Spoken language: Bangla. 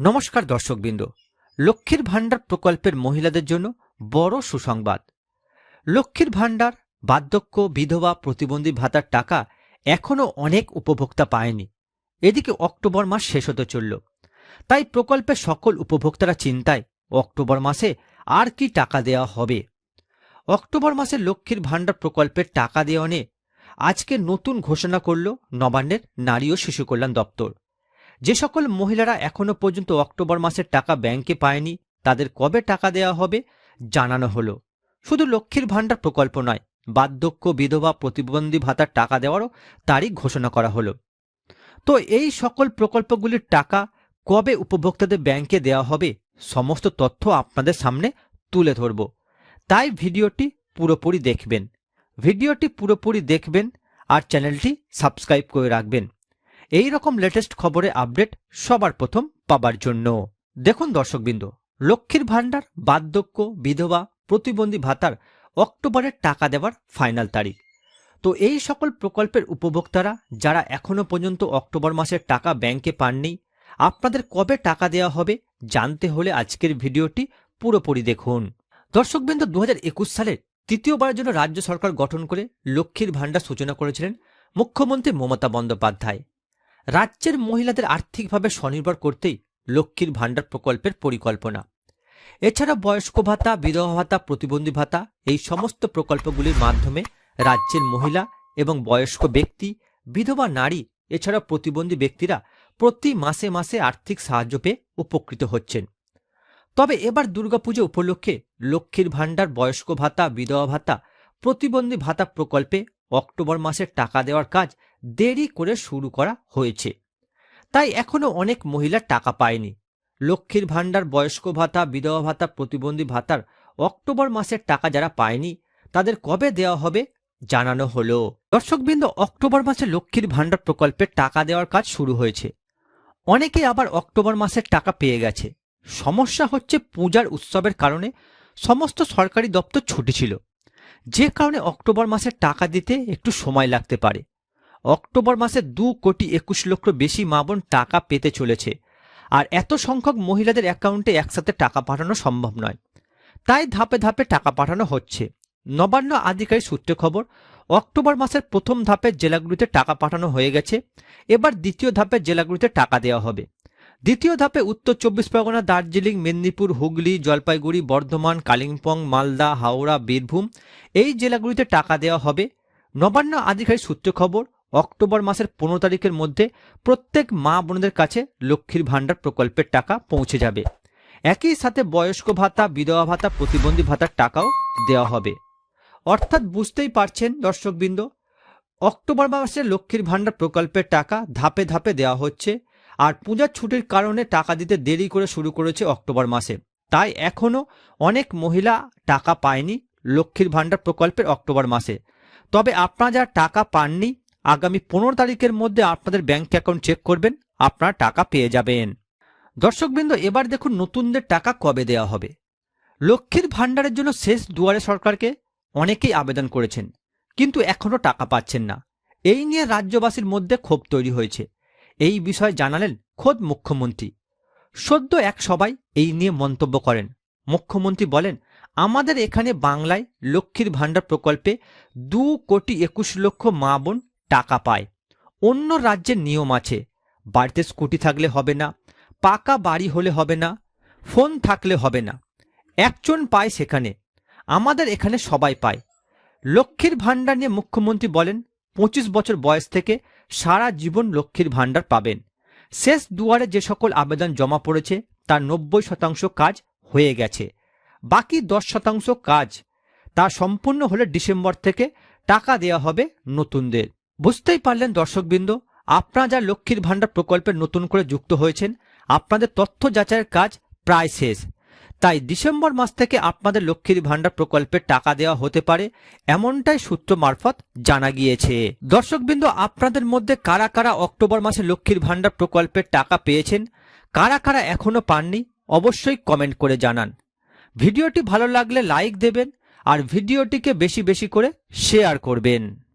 নমস্কার দর্শকবৃন্দ। লক্ষ্মীর ভাণ্ডার প্রকল্পের মহিলাদের জন্য বড় সুসংবাদ। লক্ষ্মীর ভাণ্ডার, বার্ধক্য, বিধবা, প্রতিবন্ধী ভাতার টাকা এখনও অনেক উপভোক্তা পায়নি। এদিকে অক্টোবর মাস শেষ হতে চলল। তাই প্রকল্পের সকল উপভোক্তারা চিন্তায় অক্টোবর মাসে আর কি টাকা দেওয়া হবে? অক্টোবর মাসে লক্ষ্মীর ভাণ্ডার প্রকল্পের টাকা দেওয়া নিয়ে আজকে নতুন ঘোষণা করল নবান্নের নারী ও শিশু কল্যাণ দপ্তর। যে সকল মহিলারা এখনও পর্যন্ত অক্টোবর মাসের টাকা ব্যাংকে পায়নি, তাদের কবে টাকা দেওয়া হবে জানানো হলো। শুধু লক্ষ্মীর ভাণ্ডার প্রকল্প নয়, বার্ধক্য, বিধবা, প্রতিবন্ধী ভাতার টাকা দেওয়ারও তারিখ ঘোষণা করা হলো। তো এই সকল প্রকল্পগুলির টাকা কবে উপভোক্তাদের ব্যাংকে দেওয়া হবে, সমস্ত তথ্য আপনাদের সামনে তুলে ধরব। তাই ভিডিওটি পুরোপুরি দেখবেন। ভিডিওটি পুরোপুরি দেখবেন আর চ্যানেলটি সাবস্ক্রাইব করে রাখবেন। এই রকম লেটেস্ট খবরে আপডেট সবার প্রথম পাবার জন্য। দেখুন দর্শকবৃন্দ, লক্ষ্মীর ভাণ্ডার, বার্ধক্য, বিধবা, প্রতিবন্ধী ভাতার অক্টোবরের টাকা দেওয়ার ফাইনাল তারিখ। তো এই সকল প্রকল্পের উপভোক্তারা, যারা এখনও পর্যন্ত অক্টোবর মাসের টাকা ব্যাংকে পাননি, আপনাদের কবে টাকা দেওয়া হবে জানতে হলে আজকের ভিডিওটি পুরোপুরি দেখুন। দর্শকবৃন্দ দু হাজার একুশ সালের তৃতীয়বারের জন্য রাজ্য সরকার গঠন করে লক্ষ্মীর ভাণ্ডার সূচনা করেছিলেন মুখ্যমন্ত্রী মমতা বন্দ্যোপাধ্যায়। রাজ্যের মহিলাদের আর্থিকভাবে স্বনির্ভর করতেই লক্ষ্মীর ভাণ্ডার প্রকল্পের পরিকল্পনা। এছাড়া বয়স্ক ভাতা, বিধবা ভাতা, প্রতিবন্ধী ভাতা, এই সমস্ত প্রকল্পগুলির মাধ্যমে রাজ্যের মহিলা এবং বয়স্ক ব্যক্তি, বিধবা নারী এছাড়া প্রতিবন্ধী ব্যক্তিরা প্রতি মাসে মাসে আর্থিক সাহায্য পেয়ে উপকৃত হচ্ছেন। তবে এবার দুর্গাপুজো উপলক্ষে লক্ষ্মীর ভাণ্ডার, বয়স্ক ভাতা, বিধবা ভাতা, প্রতিবন্ধী ভাতা প্রকল্পে অক্টোবর মাসের টাকা দেওয়ার কাজ দেরি করে শুরু করা হয়েছে। তাই এখনও অনেক মহিলা টাকা পায়নি। লক্ষ্মীর ভাণ্ডার, বয়স্ক ভাতা, বিধবা ভাতা, প্রতিবন্ধী ভাতার অক্টোবর মাসের টাকা যারা পায়নি, তাদের কবে দেওয়া হবে জানানো হলো। দর্শকবৃন্দ, অক্টোবর মাসে লক্ষ্মীর ভাণ্ডার প্রকল্পের টাকা দেওয়ার কাজ শুরু হয়েছে। অনেকে আবার অক্টোবর মাসের টাকা পেয়ে গেছে। সমস্যা হচ্ছে পূজার উৎসবের কারণে সমস্ত সরকারি দপ্তর ছুটি ছিল। যে কারণে অক্টোবর মাসে টাকা দিতে একটু সময় লাগতে পারে। অক্টোবর মাসে দু কোটি একুশ লক্ষ বেশি মা বোন টাকা পেতে চলেছে। আর এত সংখ্যক মহিলাদের অ্যাকাউন্টে একসাথে টাকা পাঠানো সম্ভব নয়। তাই ধাপে ধাপে টাকা পাঠানো হচ্ছে। নবান্ন আধিকারিক সূত্রে খবর, অক্টোবর মাসের প্রথম ধাপের জেলাগুলিতে টাকা পাঠানো হয়ে গেছে। এবার দ্বিতীয় ধাপের জেলাগুলিতে টাকা দেওয়া হবে। দ্বিতীয় ধাপে উত্তর চব্বিশ পরগনা, দার্জিলিং, মেদিনীপুর, হুগলি, জলপাইগুড়ি, বর্ধমান, কালিম্পং, মালদা, হাওড়া, বীরভূম এই জেলাগুলিতে টাকা দেওয়া হবে। নবান্ন আধিকারিক সূত্রে খবর অক্টোবর মাসের পনেরো তারিখের মধ্যে প্রত্যেক মা বোনদের কাছে লক্ষ্মীর ভাণ্ডার প্রকল্পের টাকা পৌঁছে যাবে। একই সাথে বয়স্ক ভাতা, বিধবা ভাতা, প্রতিবন্ধী ভাতার টাকাও দেওয়া হবে। অর্থাৎ বুঝতেই পারছেন দর্শকবৃন্দ, অক্টোবর মাসে লক্ষ্মীর ভাণ্ডার প্রকল্পের টাকা ধাপে ধাপে দেওয়া হচ্ছে আর পূজার ছুটির কারণে টাকা দিতে দেরি করে শুরু করেছে অক্টোবর মাসে। তাই এখনও অনেক মহিলা টাকা পায়নি লক্ষ্মীর ভাণ্ডার প্রকল্পের অক্টোবর মাসে। তবে আপনারা যারা টাকা পাননি আগামী পনেরো তারিখের মধ্যে আপনাদের ব্যাংক অ্যাকাউন্ট চেক করবেন, আপনারা টাকা পেয়ে যাবেন। দর্শকবৃন্দ, এবার দেখুন নতুনদের টাকা কবে দেওয়া হবে। লক্ষ্মীর ভাণ্ডারের জন্য শেষ দুয়ারে সরকারকে অনেকেই আবেদন করেছেন, কিন্তু এখনও টাকা পাচ্ছেন না। এই নিয়ে রাজ্যবাসীর মধ্যে ক্ষোভ তৈরি হয়েছে। এই বিষয়ে জানালেন খোদ মুখ্যমন্ত্রী। সদ্য এক সবাই এই নিয়ে মন্তব্য করেন। মুখ্যমন্ত্রী বলেন, আমাদের এখানে বাংলায় লক্ষ্মীর ভাণ্ডার প্রকল্পে দু কোটি একুশ লক্ষ মা বোন টাকা পায়। অন্য রাজ্যের নিয়ম আছে। বাড়িতে স্কুটি থাকলে হবে না, পাকা বাড়ি হলে হবে না, ফোন থাকলে হবে না। একজন পায় সেখানে, আমাদের এখানে সবাই পায়। লক্ষ্মীর ভাণ্ডার নিয়ে মুখ্যমন্ত্রী বলেন, পঁচিশ বছর বয়স থেকে সারা জীবন লক্ষ্মীর ভাণ্ডার পাবেন। শেষ দুয়ারে যে সকল আবেদন জমা পড়েছে, তার নব্বই শতাংশ কাজ হয়ে গেছে। বাকি দশ শতাংশ কাজ, তা সম্পূর্ণ হলে ডিসেম্বর থেকে টাকা দেওয়া হবে নতুনদের। বুঝতেই পারলেন দর্শকবৃন্দ, আপনারা যা লক্ষ্মীর ভাণ্ডার প্রকল্পে নতুন করে যুক্ত হয়েছেন, আপনাদের তথ্য যাচাইয়ের কাজ প্রায় শেষ। তাই ডিসেম্বর মাস থেকে আপনাদের লক্ষ্মীর ভাণ্ডার প্রকল্পের টাকা দেওয়া হতে পারে, এমনটাই সূত্র মারফত জানা গিয়েছে। দর্শকবৃন্দ, আপনাদের মধ্যে কারা কারা অক্টোবর মাসে লক্ষ্মীর ভাণ্ডার প্রকল্পের টাকা পেয়েছেন, কারা কারা এখনও পাননি, অবশ্যই কমেন্ট করে জানান। ভিডিওটি ভালো লাগলে লাইক দেবেন, আর ভিডিওটিকে বেশি বেশি করে শেয়ার করবেন।